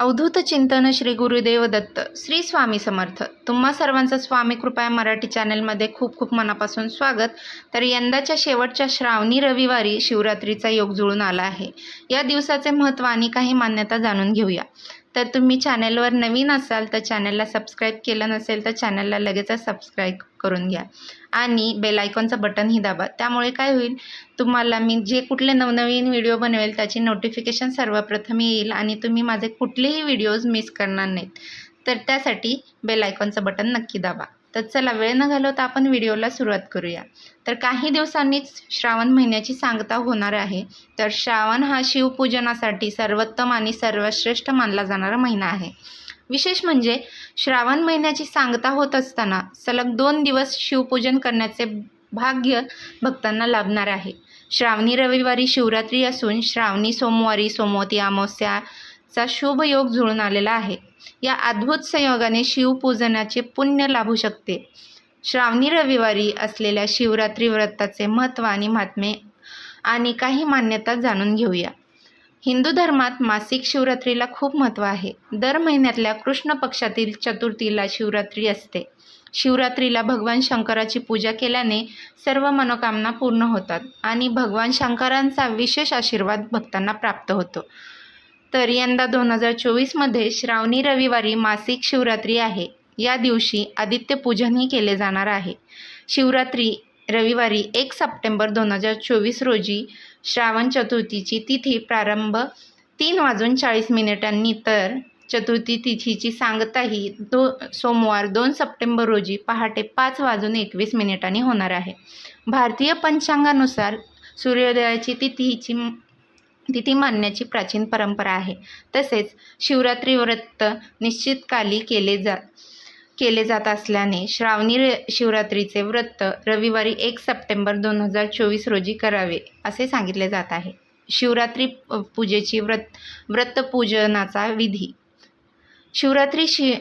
अवधूत चिंतन श्री गुरुदेव दत्त श्री स्वामी समर्थ. तुम्हा सर्वांचं स्वामी कृपया मराठी चॅनलमध्ये खूप खूप मनापासून स्वागत. तर यंदाच्या शेवटच्या श्रावणी रविवारी शिवरात्रीचा योग जुळून आला आहे. या दिवसाचे महत्त्व आणि काही मान्यता जाणून घेऊया. तर तुम्ही चॅनलवर नवीन असाल तर चॅनलला सबस्क्राईब केलं नसेल तर चॅनलला लगेचच सबस्क्राईब करून घ्या. आणि बेल आयकॉनचं बटनही दाबा. त्यामुळे काय होईल? तुम्हाला मी जे कुठले नवनवीन व्हिडिओ बनवेल त्याची नोटिफिकेशन सर्वप्रथम येईल आणि तुम्ही माझे कुठलेही व्हिडिओज मिस करणार नाहीत. तर त्यासाठी बेल आयकॉनचं बटन नक्की दाबा. तर चला वेळ न घालवता आपण व्हिडिओला सुरुवात करूया. तर काही दिवसांनीच श्रावण महिन्याची सांगता होणार आहे. तर श्रावण हा शिवपूजनासाठी सर्वोत्तम आणि सर्वश्रेष्ठ मानला जाणारा महिना आहे. विशेष म्हणजे श्रावण महिन्याची सांगता होत असताना सलग दोन दिवस शिवपूजन करण्याचे भाग्य भक्तांना लाभणार आहे. श्रावणी रविवारी शिवरात्री असून श्रावणी सोमवारी सोमवती अमावस्याचा शुभ योग जुळून आलेला आहे. या अद्भुत संयोगाने शिवपूजनाचे पुण्य लाभू शकते. श्रावणी रविवारी असलेल्या शिवरात्री व्रताचे महत्त्व आणि महात्मे आणि काही मान्यता जाणून घेऊया. हिंदू धर्मात मासिक शिवरात्रीला खूप महत्त्व आहे. दर महिन्यातल्या कृष्ण पक्षातील चतुर्थीला शिवरात्री असते. शिवरात्रीला भगवान शंकराची पूजा केल्याने सर्व मनोकामना पूर्ण होतात आणि भगवान शंकरांचा विशेष आशीर्वाद भक्तांना प्राप्त होतो. तर यंदा दोन हजार चोवीसमध्ये श्रावणी रविवारी मासिक शिवरात्री आहे. या दिवशी आदित्य पूजनही केले जाणार आहे. शिवरात्री रविवारी एक सप्टेंबर दोन हजार चोवीस रोजी श्रावण चतुर्थीची तिथी प्रारंभ तीन वाजून चाळीस मिनिटांनी. तर चतुर्थी तिथीची सांगताही दो सोमवार दोन सप्टेंबर रोजी पहाटे पाच वाजून एकवीस मिनिटांनी होणार आहे. भारतीय पंचांगानुसार सूर्योदयाची तिथीची तिथी मानण्याची प्राचीन परंपरा आहे. तसेच शिवरात्री व्रत निश्चितकाली केले जा केले जात असल्याने श्रावणी शिवरात्रीचे व्रत रविवारी एक सप्टेंबर दोन हजार चोवीस रोजी करावे असे सांगितले जात आहे. शिवरात्री पूजेची व्रत व्रतपूजनाचा विधी. शिवरात्री शि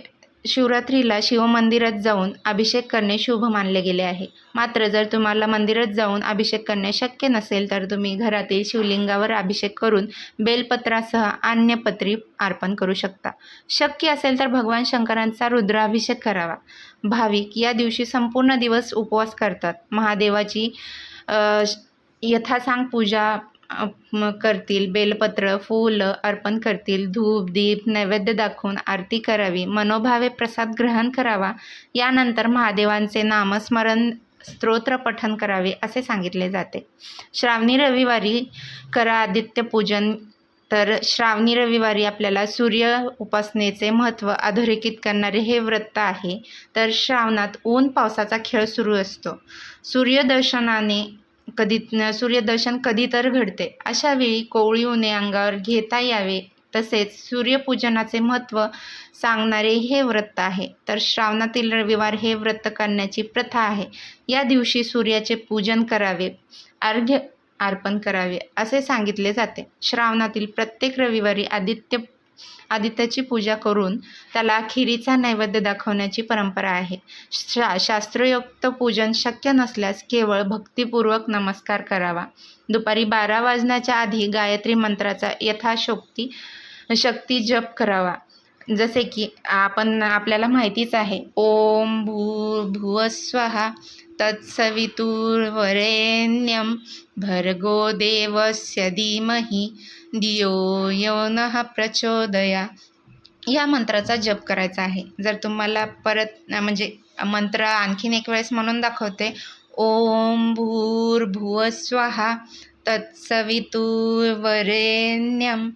शिवरात्रीला शिवमंदिरात जाऊन अभिषेक करणे शुभ मानले गेले आहे. मात्र जर तुम्हाला मंदिरात जाऊन अभिषेक करणे शक्य नसेल तर तुम्ही घरातील शिवलिंगावर अभिषेक करून बेलपत्रासह अन्यपत्री अर्पण करू शकता. शक्य असेल तर भगवान शंकरांचा रुद्राभिषेक करावा. भाविक या दिवशी संपूर्ण दिवस उपवास करतात. महादेवाची यथासांग पूजा करतील बेलपत्र फुलं अर्पण करतील धूप दीप नैवेद्य दाखवून आरती करावी मनोभावे प्रसाद ग्रहण करावा यानंतर महादेवांचे नामस्मरण स्तोत्र पठन करावे असे सांगितले जाते. श्रावणी रविवारी करा आदित्य पूजन तर श्रावणी रविवारी आपल्याला सूर्य उपासनेचे महत्त्व अधोरेखित करणारे हे व्रत आहे. तर श्रावणात ऊन पावसाचा खेळ सुरू असतो. सूर्यदर्शनाने कधी सूर्यदर्शन कधी तर घडते. अशावेळी कोवळी ऊने अंगावर घेता यावे. तसेच सूर्यपूजनाचे महत्त्व सांगणारे हे व्रत आहे. तर श्रावणातील रविवार हे व्रत करण्याची प्रथा आहे. या दिवशी सूर्याचे पूजन करावे. अर्घ्य अर्पण करावे. असे सांगितले जाते. श्रावणातील प्रत्येक रविवारी आदित्य आदित्याची पूजा करून त्याला खिरीचा नैवेद्य दाखवण्याची परंपरा आहे. शा शास्त्रयुक्त पूजन शक्य नसल्यास केवळ भक्तिपूर्वक नमस्कार करावा. दुपारी बारा वाजण्याच्या आधी गायत्री मंत्राचा यथाशोक्ती शक्ती जप करावा. जसे की आपण आपल्याला माहितीच आहे. ओम भू भुवस्वहा तत्सवितुर्वरेण्यं भर्गो देवस्य धीमही धियो यो नः प्रचोदया. या मंत्राचा जप करायचा आहे. जर तुम्हाला परत म्हणजे मंत्र आणखीन एक वेळेस म्हणून दाखवते. ओम भूर्भुवस्वहा तत्सवितुर्वरेण्यं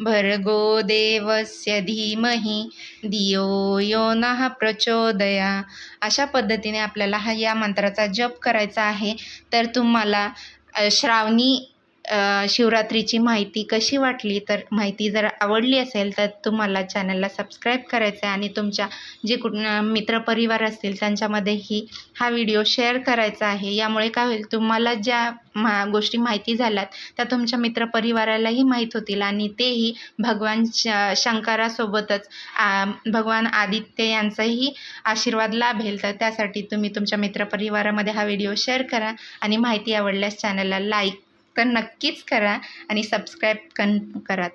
भर्गो देवस्य धीमहि धियो यो नः प्रचोदया. अशा पद्धतीने आपल्याला हा या मंत्राचा जप करायचा आहे. तर तुम्हाला श्रावणी शिवरात्रीची माहिती कशी वाटली? तर माहिती जर आवडली असेल तर तुम्हाला चॅनलला सबस्क्राईब करायचं आहे आणि तुमच्या जे कुठ मित्रपरिवार असतील त्यांच्यामध्येही हा व्हिडिओ शेअर करायचा आहे. यामुळे काय होईल तुम्हाला ज्या मा गोष्टी माहिती झाल्यात त्या तुमच्या मित्रपरिवारालाही माहीत होतील आणि तेही भगवान श शंकरासोबतच भगवान आदित्य यांचाही आशीर्वाद लाभेल. तर त्यासाठी तुम्ही तुमच्या मित्रपरिवारामध्ये हा व्हिडिओ शेअर करा आणि माहिती आवडल्यास चॅनलला लाईक तर नक्कीच करा आणि सबस्क्राईब कन करा.